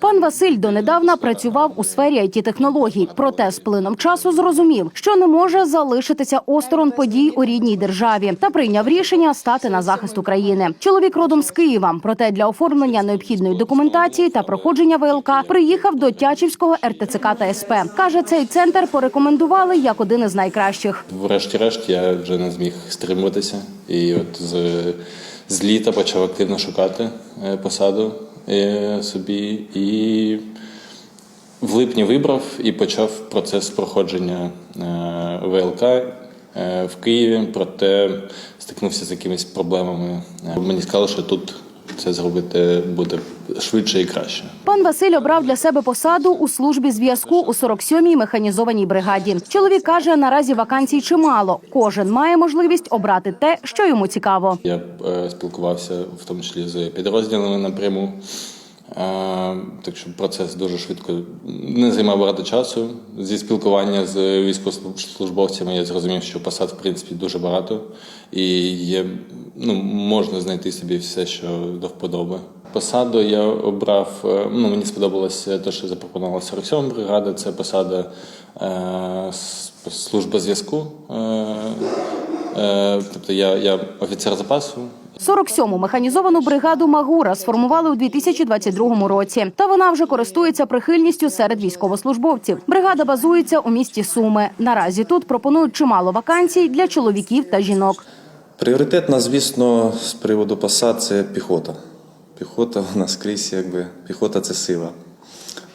Пан Василь донедавна працював у сфері it технологій проте з плином часу зрозумів, що не може залишитися осторонь подій у рідній державі та прийняв рішення стати на захист України. Чоловік родом з Києва, проте для оформлення необхідної документації та проходження ВЛК приїхав до Тячівського РТЦК та СП. каже, цей центр порекомендували як один із найкращих. Врешті-решт я вже не зміг стримуватися. І от з, з літа почав активно шукати е, посаду собі. І в липні вибрав і почав процес проходження е, ВЛК е, в Києві, проте стикнувся з якимись проблемами. Е, Мені сказали, що тут це зробити буде швидше і краще. Пан Василь обрав для себе посаду у службі зв'язку у 47-й механізованій бригаді. Чоловік каже, наразі вакансій чимало. Кожен має можливість обрати те, що йому цікаво. Я е, спілкувався в тому числі з підрозділами напряму. Так що процес дуже швидко не займав багато часу. Зі спілкування з військовослужбовцями я зрозумів, що посад в принципі дуже багато, і є, ну, можна знайти собі все, що до вподоби. Посаду я обрав. е, Ну мені сподобалося те, що запропонувала 47 бригада. Це посада е, служба зв'язку. Е, Тобто я, я офіцер запасу. 47-му механізовану бригаду Магура сформували у 2022 році. Та вона вже користується прихильністю серед військовослужбовців. Бригада базується у місті Суми. Наразі тут пропонують чимало вакансій для чоловіків та жінок. Пріоритетна, звісно, з приводу посад це піхота. Піхота у нас скрізь, якби піхота це сила.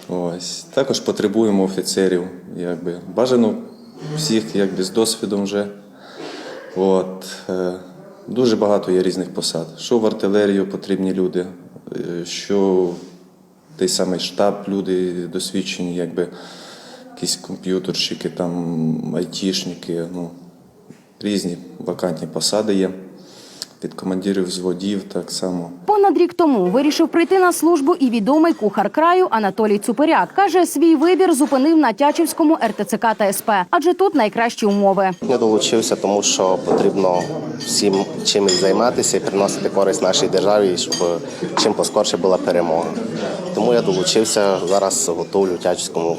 Ось. Також потребуємо офіцерів, якби бажано всіх якби з досвідом вже. От. Е, Дуже багато є різних посад. Що в артилерію потрібні люди, е, що той самий штаб, люди досвідчені, якби якісь комп'ютерщики, там, айтішники, ну, різні вакантні посади є. Від командирів взводів так само. Понад рік тому вирішив прийти на службу і відомий кухар краю Анатолій Цуперяк. Каже, свій вибір зупинив на Тячівському РТЦК та СП, адже тут найкращі умови. Я долучився, тому що потрібно всім чимось займатися і приносити користь нашій державі, щоб чим поскорше була перемога. Тому я долучився зараз готовлю тячському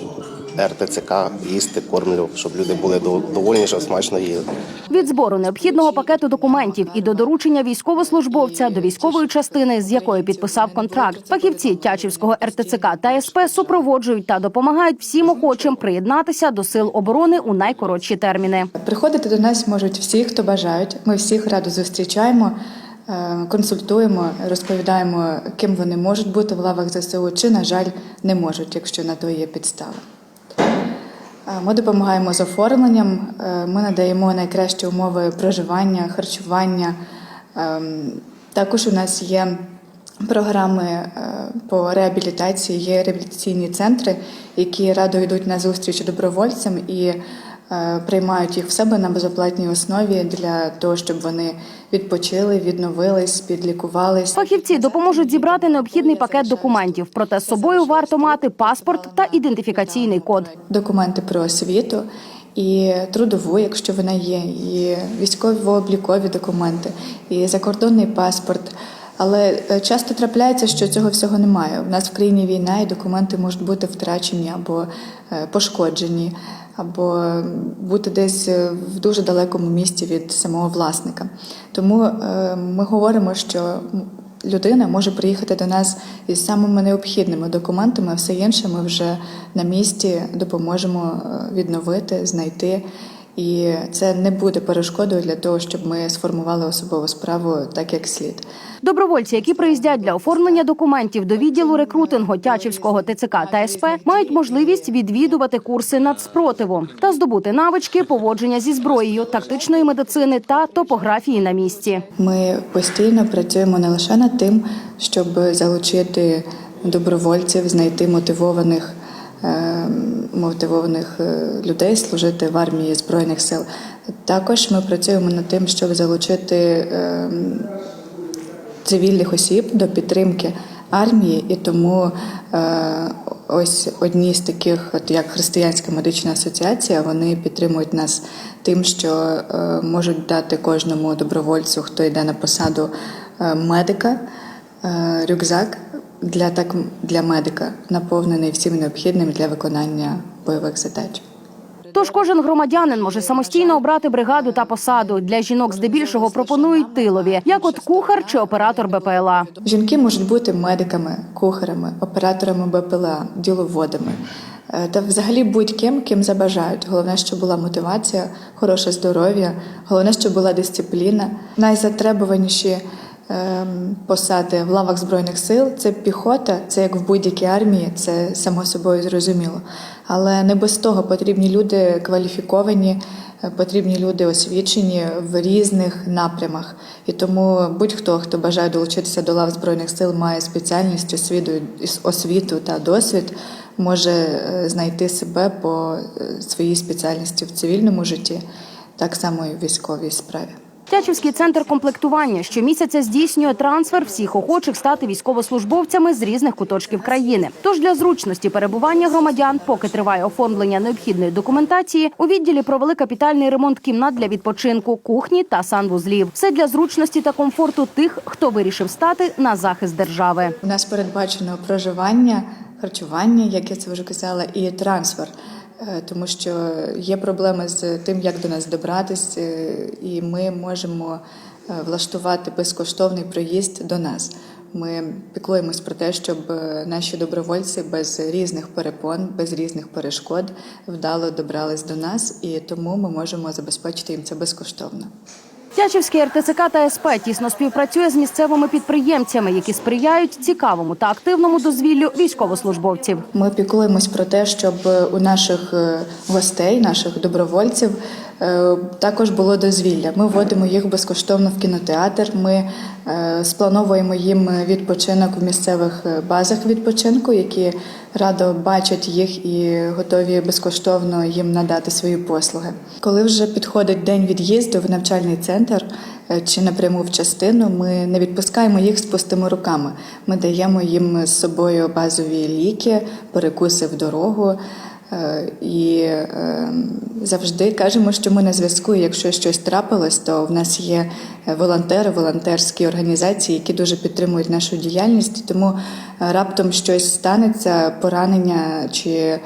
РТЦК, їсти, кормлю, щоб люди були довольні, щоб смачно їли. Від збору необхідного пакету документів і до доручення військовослужбовця до військової частини, з якою підписав контракт, фахівці Тячівського РТЦК та СП супроводжують та допомагають всім охочим приєднатися до сил оборони у найкоротші терміни. Приходити до нас можуть всі, хто бажають. Ми всіх радо зустрічаємо, е, консультуємо, розповідаємо, ким вони можуть бути в лавах ЗСУ, чи, на жаль, не можуть, якщо на то є підстави. Ми допомагаємо з оформленням, е, ми надаємо найкращі умови проживання, харчування. Ем, Також у нас є програми е, по реабілітації, є реабілітаційні центри, які радо йдуть на зустріч добровольцям і приймають їх в себе на безоплатній основі для того, щоб вони відпочили, відновились, підлікувались. Фахівці допоможуть зібрати необхідний пакет документів. Проте з собою варто мати паспорт та ідентифікаційний код. документи про освіту і трудову, якщо вона є, і військово-облікові документи, і закордонний паспорт. Але е, часто трапляється, що цього всього немає. У нас в країні війна, і документи можуть бути втрачені або е, пошкоджені, або бути десь е, в дуже далекому місці від самого власника. Тому е, ми говоримо, що людина може приїхати до нас із самими необхідними документами, а все інше ми вже на місці допоможемо е, відновити, знайти. І це не буде перешкодою для того, щоб ми сформували особову справу так, як слід. Добровольці, які приїздять для оформлення документів до відділу рекрутингу Тячівського ТЦК та СП, мають можливість відвідувати курси нацспротиву та здобути навички поводження зі зброєю, тактичної медицини та топографії на місці. Ми постійно працюємо не лише над тим, щоб залучити добровольців, знайти мотивованих. Мотивованих е, людей служити в армії збройних сил. Також ми працюємо над тим, щоб залучити е, цивільних осіб до підтримки армії, і тому е, ось одні з таких, от як Християнська медична асоціація, вони підтримують нас тим, що можуть дати кожному добровольцю, хто йде на посаду медика, рюкзак для так для медика наповнений всім необхідним для виконання бойових задач. Тож кожен громадянин може самостійно обрати бригаду та посаду. Для жінок здебільшого пропонують тилові, як от кухар чи оператор БПЛА. Жінки можуть бути медиками, кухарами, операторами БПЛА, діловодами е, та взагалі будь-ким, ким забажають. Головне, щоб була мотивація, хороше здоров'я, головне, щоб була дисципліна. Найзатребуваніші посади в лавах збройних сил це піхота, це як в будь-якій армії, це само собою зрозуміло. Але не без того потрібні люди кваліфіковані, е, потрібні люди освічені в різних напрямах. І тому будь-хто, хто бажає долучитися до лав збройних сил, має спеціальність, освіту, освіту та досвід, може е, знайти себе по е, своїй спеціальності в цивільному житті, так само і в військовій справі. Тячівський центр комплектування щомісяця здійснює трансфер всіх охочих стати військовослужбовцями з різних куточків країни. Тож для зручності перебування громадян, поки триває оформлення необхідної документації, у відділі провели капітальний ремонт кімнат для відпочинку, кухні та санвузлів. Все для зручності та комфорту тих, хто вирішив стати на захист держави. У нас передбачено проживання, харчування, як я це вже казала, і трансфер. Е, Тому що є проблеми з тим, як до нас добратись, е, і ми можемо е, влаштувати безкоштовний проїзд до нас. Ми піклуємось про те, щоб наші добровольці без різних перепон, без різних перешкод вдало добрались до нас, і тому ми можемо забезпечити їм це безкоштовно. Тячівський РТЦК та СП тісно співпрацює з місцевими підприємцями, які сприяють цікавому та активному дозвіллю військовослужбовців. Ми піклуємось про те, щоб у наших е, гостей, наших добровольців, також було дозвілля. Ми водимо їх безкоштовно в кінотеатр. Ми е, сплановуємо їм відпочинок в місцевих е, базах відпочинку, які радо бачать їх і готові безкоштовно їм надати свої послуги. Коли вже підходить день від'їзду в навчальний центр е, чи напряму в частину, ми не відпускаємо їх з пустими руками. Ми даємо їм з собою базові ліки, перекуси в дорогу. Е, І е, завжди кажемо, що ми на зв'язку. і Якщо щось трапилось, то в нас є волонтери, волонтерські організації, які дуже підтримують нашу діяльність. Тому е, раптом щось станеться, поранення, чи е,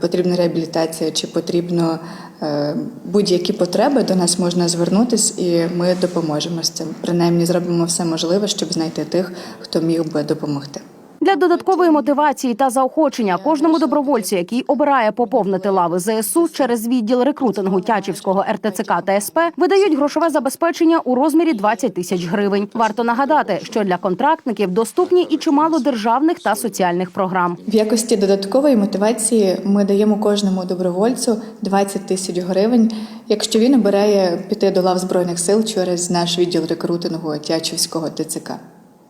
потрібна реабілітація, чи потрібно е, будь-які потреби до нас можна звернутись, і ми допоможемо з цим. Принаймні зробимо все можливе, щоб знайти тих, хто міг би допомогти. Для додаткової мотивації та заохочення кожному добровольцю, який обирає поповнити лави ЗСУ через відділ рекрутингу Тячівського РТЦК та СП, видають грошове забезпечення у розмірі 20 тисяч гривень. Варто нагадати, що для контрактників доступні і чимало державних та соціальних програм. В якості додаткової мотивації ми даємо кожному добровольцю 20 тисяч гривень, якщо він обирає піти до лав збройних сил через наш відділ рекрутингу Тячівського ТЦК.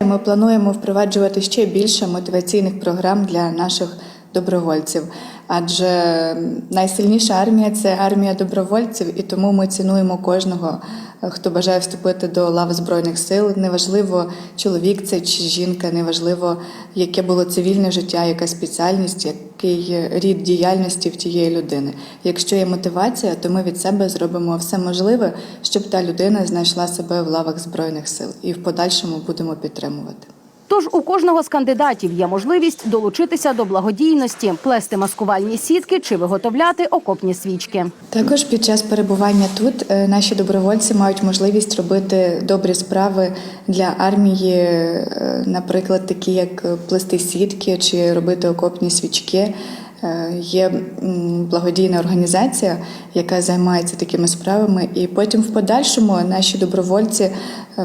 Ми плануємо впроваджувати ще більше мотиваційних програм для наших добровольців, адже найсильніша армія це армія добровольців, і тому ми цінуємо кожного, хто бажає вступити до лав збройних сил. Неважливо, чоловік це чи жінка, неважливо, яке було цивільне життя, яка спеціальність, який рід діяльності в тієї людини. Якщо є мотивація, то ми від себе зробимо все можливе, щоб та людина знайшла себе в лавах збройних сил, і в подальшому будемо підтримувати. Тож у кожного з кандидатів є можливість долучитися до благодійності, плести маскувальні сітки чи виготовляти окопні свічки. Також під час перебування тут е, наші добровольці мають можливість робити добрі справи для армії, е, наприклад, такі як плести сітки чи робити окопні свічки. Е, Є благодійна організація, яка займається такими справами, і потім в подальшому наші добровольці, е,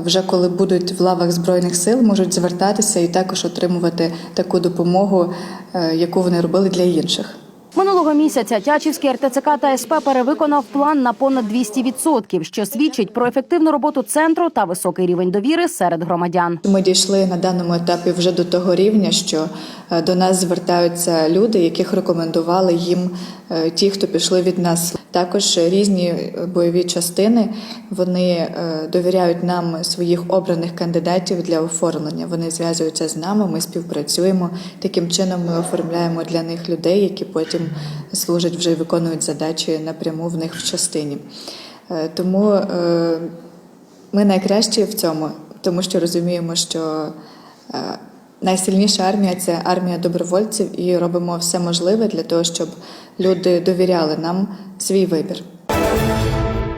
вже коли будуть в лавах збройних сил, можуть звертатися і також отримувати таку допомогу, е, яку вони робили для інших. Минулого місяця Тячівський РТЦК та СП перевиконав план на понад 200%, що свідчить про ефективну роботу центру та високий рівень довіри серед громадян. Ми дійшли на даному етапі вже до того рівня, що до нас звертаються люди, яких рекомендували їм е, ті, хто пішли від нас. Також різні е, бойові частини вони е, довіряють нам своїх обраних кандидатів для оформлення. Вони зв'язуються з нами, ми співпрацюємо. Таким чином ми оформляємо для них людей, які потім служать вже виконують задачі напряму в них в частині. Е, Тому е, ми найкращі в цьому, тому що розуміємо, що е, найсильніша армія це армія добровольців, і робимо все можливе для того, щоб люди довіряли нам свій вибір.